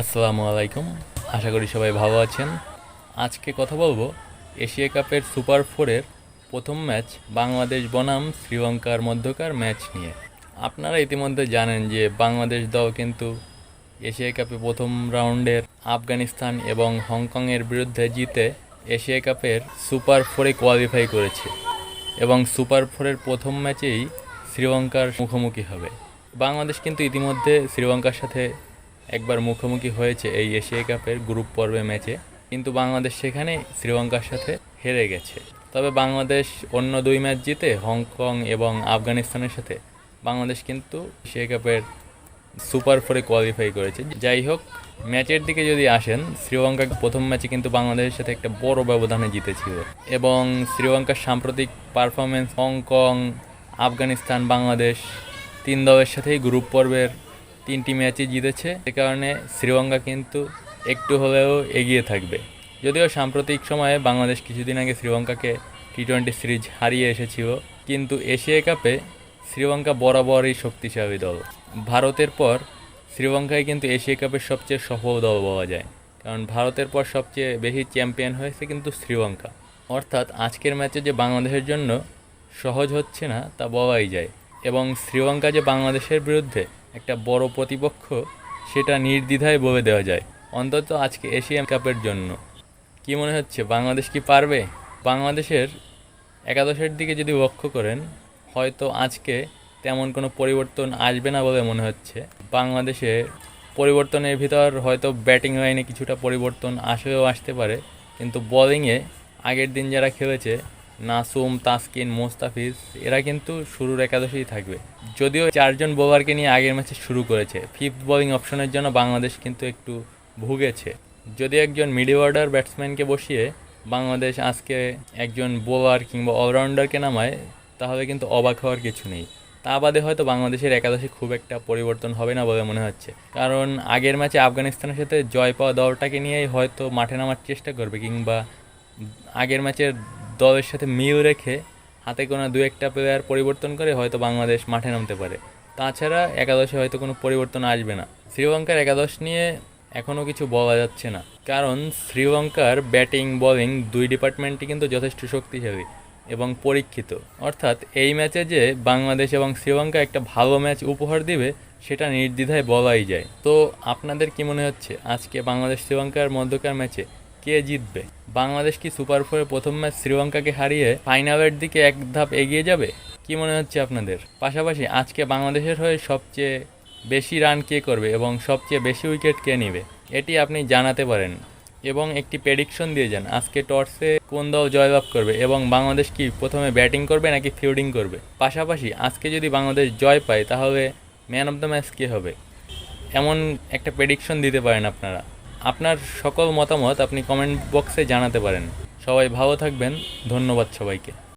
আসসালামু আলাইকুম। আশা করি সবাই ভালো আছেন। আজকে কথা বলব এশিয়া কাপের সুপার ফোরের প্রথম ম্যাচ বাংলাদেশ বনাম শ্রীলঙ্কার মধ্যকার ম্যাচ নিয়ে। আপনারা ইতিমধ্যে জানেন যে বাংলাদেশ দল কিন্তু এশিয়া কাপে প্রথম রাউন্ডের আফগানিস্তান এবং হংকংয়ের বিরুদ্ধে জিতে এশিয়া কাপের সুপার ফোরে কোয়ালিফাই করেছে এবং সুপার ফোরের প্রথম ম্যাচেই শ্রীলঙ্কার মুখোমুখি হবে। বাংলাদেশ কিন্তু ইতিমধ্যে শ্রীলঙ্কার সাথে একবার মুখোমুখি হয়েছে এই এশিয়া কাপের গ্রুপ পর্বে ম্যাচে। কিন্তু বাংলাদেশ সেখানে শ্রীলঙ্কার সাথে হেরে গেছে। তবে বাংলাদেশ অন্য দুই ম্যাচ জিতে হংকং এবং আফগানিস্তানের সাথে বাংলাদেশ কিন্তু এশিয়া কাপের সুপার ফোরে কোয়ালিফাই করেছে। যাই হোক, ম্যাচের দিকে যদি আসেন, শ্রীলঙ্কা প্রথম ম্যাচে কিন্তু বাংলাদেশের সাথে একটা বড় ব্যবধানে জিতেছিল। এবং শ্রীলঙ্কার সাম্প্রতিক পারফরমেন্স হংকং, আফগানিস্তান, বাংলাদেশ তিন দলের সাথেই গ্রুপ পর্বের তিনটি ম্যাচই জিতেছে। সে কারণে শ্রীলঙ্কা কিন্তু একটু হলেও এগিয়ে থাকবে। যদিও সাম্প্রতিক সময়ে বাংলাদেশ কিছুদিন আগে শ্রীলঙ্কাকে টি টোয়েন্টি সিরিজ হারিয়ে এসেছিল, কিন্তু এশিয়া কাপে শ্রীলঙ্কা বরাবরই শক্তিশালী দল। ভারতের পর শ্রীলঙ্কায় কিন্তু এশিয়া কাপের সবচেয়ে সফল দল বলা যায়। কারণ ভারতের পর সবচেয়ে বেশি চ্যাম্পিয়ন হয়েছে কিন্তু শ্রীলঙ্কা। অর্থাৎ আজকের ম্যাচে যে বাংলাদেশের জন্য সহজ হচ্ছে না তা বলাই যায়। এবং শ্রীলঙ্কা যে বাংলাদেশের বিরুদ্ধে একটা বড় প্রতিপক্ষ, সেটা নির্দ্বিধায় বলে দেওয়া যায়। অন্তত আজকে এশিয়ান কাপের জন্য। কি মনে হচ্ছে, বাংলাদেশ কি পারবে? বাংলাদেশের একাদশের দিকে যদি লক্ষ্য করেন, হয়তো আজকে তেমন কোনো পরিবর্তন আসবে না বলে মনে হচ্ছে। বাংলাদেশে পরিবর্তনের ভিতর হয়তো ব্যাটিং লাইনে কিছুটা পরিবর্তন আসলেও আসতে পারে, কিন্তু বলিংয়ে আগের দিন যারা খেলেছে নাসুম, তাসকিন, মোস্তাফিজ, এরা কিন্তু শুরুর একাদশেই থাকবে। যদিও চারজন বোলারকে নিয়ে আগের ম্যাচে শুরু করেছে ফিফথ বোলিং অপশনের জন্য বাংলাদেশ কিন্তু একটু ভুগেছে। যদি একজন মিডিল অর্ডার ব্যাটসম্যানকে বসিয়ে বাংলাদেশ আজকে একজন বোলার কিংবা অলরাউন্ডারকে নামায়, তাহলে কিন্তু অবাক হওয়ার কিছু নেই। তা বাদে হয়তো বাংলাদেশের একাদশে খুব একটা পরিবর্তন হবে না বলে মনে হচ্ছে। কারণ আগের ম্যাচে আফগানিস্তানের সাথে জয় পাওয়া দলটাকে নিয়েই হয়তো মাঠে নামার চেষ্টা করবে কিংবা আগের ম্যাচের দলের সাথে মিল রেখে হাতে কোনো দু একটা প্লেয়ার পরিবর্তন করে হয়তো বাংলাদেশ মাঠে নামতে পারে। তাছাড়া একাদশে হয়তো কোনো পরিবর্তন আসবে না। শ্রীলঙ্কার একাদশ নিয়ে এখনও কিছু বলা যাচ্ছে না। কারণ শ্রীলঙ্কার ব্যাটিং বোলিং দুই ডিপার্টমেন্টই কিন্তু যথেষ্ট শক্তিশালী এবং পরীক্ষিত। অর্থাৎ এই ম্যাচে যে বাংলাদেশ এবং শ্রীলঙ্কা একটা ভালো ম্যাচ উপহার দিবে, সেটা নির্দ্বিধায় বলাই যায়। তো আপনাদের কি মনে হচ্ছে? আজকে বাংলাদেশ শ্রীলঙ্কার মধ্যকার ম্যাচে কে জিতবে? বাংলাদেশ কি সুপার ফোরে প্রথম ম্যাচ শ্রীলঙ্কাকে হারিয়ে ফাইনালের দিকে এক ধাপ এগিয়ে যাবে? কি মনে হচ্ছে আপনাদের? পাশাপাশি আজকে বাংলাদেশের হয়ে সবচেয়ে বেশি রান কে করবে এবং সবচেয়ে বেশি উইকেট কে নেবে? এটি আপনি জানাতে পারেন। এবং একটি প্রেডিকশন দিয়ে যান, আজকে টর্সে কোন দল জয়লাভ করবে এবং বাংলাদেশ কি প্রথমে ব্যাটিং করবে নাকি ফিল্ডিং করবে? পাশাপাশি আজকে যদি বাংলাদেশ জয় পায়, তাহলে ম্যান অফ দ্য ম্যাচ কে হবে? এমন একটা প্রেডিকশন দিতে পারেন আপনারা। আপনার সকল মতামত আপনি কমেন্ট বক্সে জানাতে পারেন। সবাই ভালো থাকবেন ধন্যবাদ সবাইকে।